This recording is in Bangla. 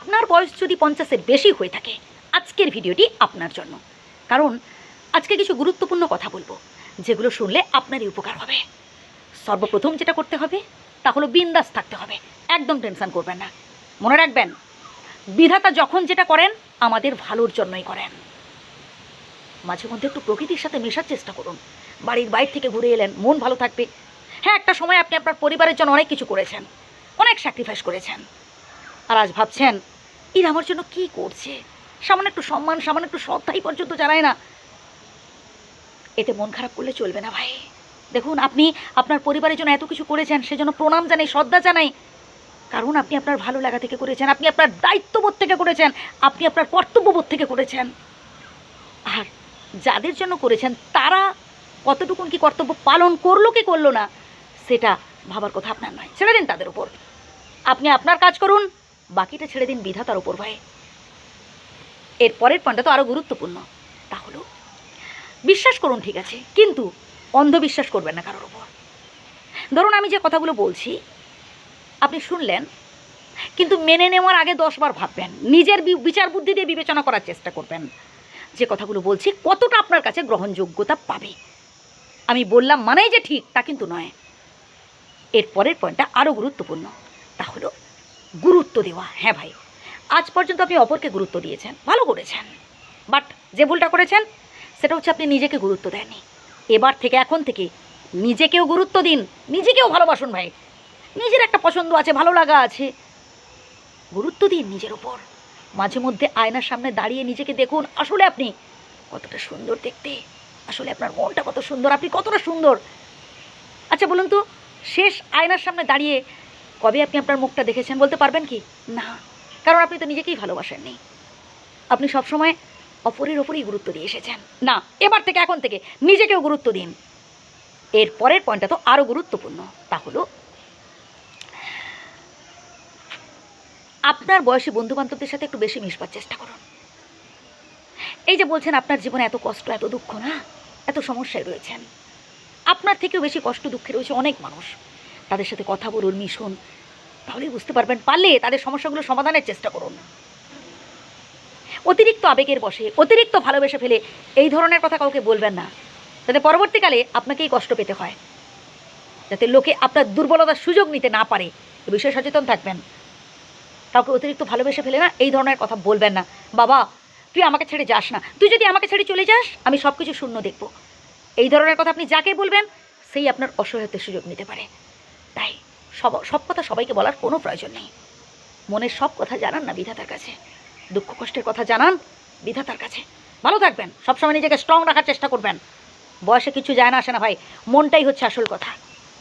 আপনার বয়স যদি পঞ্চাশের বেশি হয়ে থাকে, আজকের ভিডিওটি আপনার জন্য। কারণ, আজকে কিছু গুরুত্বপূর্ণ কথা বলব, যেগুলো শুনলে আপনারই উপকার হবে। সর্বপ্রথম যেটা করতে হবে, তা হলো বিন্দাস থাকতে হবে, একদম টেনশন করবেন না। মনে রাখবেন, বিধাতা যখন যেটা করেন, আমাদের ভালোর জন্যই করেন। মাঝে মধ্যে একটু প্রকৃতির সাথে মেশার চেষ্টা করুন। বাড়ির বাইর থেকে ঘুরে এলেন, মন ভালো থাকবে। হ্যাঁ একটা সময় আপনি আপনার পরিবারের জন্য অনেক কিছু করেছেন, অনেক স্যাক্রিফাইস করেছেন। আর আজ ভাবছেন, এর আমার জন্য কি করছে? সামান্য একটু সম্মান, সামান্য একটু শ্রদ্ধাই পর্যন্ত জানায় না। এতে মন খারাপ করলে চলবে না ভাই। দেখুন, আপনি আপনার পরিবারের জন্য এত কিছু করেছেন, সেজন্য প্রণাম জানাই, শ্রদ্ধা জানাই। কারণ আপনি আপনার ভালো লাগা থেকে করেছেন, আপনি আপনার দায়িত্ববোধ থেকে করেছেন, আপনি আপনার কর্তব্যবোধ থেকে করেছেন। আর যাদের জন্য করেছেন, তারা কতটুকুন কি কর্তব্য পালন করল, কি করল না, সেটা ভাবার কথা আপনার নয়। ছেড়ে দিন তাদের উপর। আপনি আপনার কাজ করুন বাকিটা ছেড়ে দিন বিধাতার উপর ভাই এর পরের পয়েন্টটা তো আরও গুরুত্বপূর্ণ। তা হলো বিশ্বাস করুন, ঠিক আছে, কিন্তু অন্ধবিশ্বাস করবেন না কারোর ওপর ধরুন আমি যে কথাগুলো বলছি, আপনি শুনলেন, কিন্তু মেনে নেওয়ার আগে দশবার ভাববেন, নিজের বিচার বুদ্ধি দিয়ে বিবেচনা করার চেষ্টা করবেন। যে কথাগুলো বলছি, কতটা আপনার কাছে গ্রহণযোগ্যতা পাবে? আমি বললাম, মানেই যে ঠিক, তা কিন্তু নয়। এর পরের পয়েন্টটা আরও গুরুত্বপূর্ণ। তা হলো গুরুত্ব দেওয়া। হ্যাঁ ভাই, আজ পর্যন্ত আপনি অপরকে গুরুত্ব দিয়েছেন, ভালো করেছেন। বাট যে ভুলটা করেছেন, সেটা হচ্ছে আপনি নিজেকে গুরুত্ব দেননি। এবার থেকে, এখন থেকে নিজেকেও গুরুত্ব দিন, নিজেকেও ভালোবাসুন ভাই। নিজের একটা পছন্দ আছে, ভালো লাগা আছে। গুরুত্ব দিন নিজের ওপর মাঝে মধ্যে আয়নার সামনে দাঁড়িয়ে নিজেকে দেখুন, আসলে আপনি কতটা সুন্দর দেখতে, আসলে আপনার মনটা কত সুন্দর, আপনি কতটা সুন্দর। আচ্ছা বলুন তো, শেষ আয়নার সামনে দাঁড়িয়ে কবে আপনি আপনার মুখটা দেখেছেন বলতে পারবেন কি? না। কারণ আপনি তো নিজেকেই ভালোবাসেননি। আপনি সবসময় অপরের ওপরেই গুরুত্ব দিয়ে এসেছেন। না এবার থেকে এখন থেকে নিজেকেও গুরুত্ব দিন। এর পরের পয়েন্টটা তো আরও গুরুত্বপূর্ণ। তা হলো আপনার বয়সী বন্ধু বান্ধবদের সাথে একটু বেশি মিশবার চেষ্টা করুন। এই যে বলছেন আপনার জীবনে এত কষ্ট এত দুঃখ না? এত সমস্যায় রয়েছেন। আপনার থেকেও বেশি কষ্ট দুঃখে রয়েছে অনেক মানুষ। তাদের সাথে কথা বলুন, মিশুন। তাহলেই বুঝতে পারবেন, পারলে তাদের সমস্যাগুলো সমাধানের চেষ্টা করুন। অতিরিক্ত আবেগের বসে, অতিরিক্ত ভালোবেসে ফেলে এই ধরনের কথা কাউকে বলবেন না। যাতে পরবর্তীকালে আপনাকেই কষ্ট পেতে হয়। যাতে লোকে আপনার দুর্বলতার সুযোগ নিতে না পারে, এ বিষয়ে সচেতন থাকবেন। কাউকে অতিরিক্ত ভালোবেসে ফেলে না, এই ধরনের কথা বলবেন না। বাবা, তুই আমাকে ছেড়ে যাস না। তুই যদি আমাকে ছেড়ে চলে যাস, আমি সব কিছু শূন্য দেখব। এই ধরনের কথা আপনি যাকে বলবেন, সেই আপনার অসহায়তার সুযোগ নিতে পারে। সব সব কথা সবাইকে বলার কোনো প্রয়োজন নেই। মনের সব কথা জানান না বিধাতার কাছে। দুঃখ কষ্টের কথা জানান বিধাতার কাছে। ভালো থাকবেন। সবসময় নিজেকে স্ট্রং রাখার চেষ্টা করবেন। বয়সে কিছু যায় না আসে না ভাই। মনটাই হচ্ছে আসল কথা।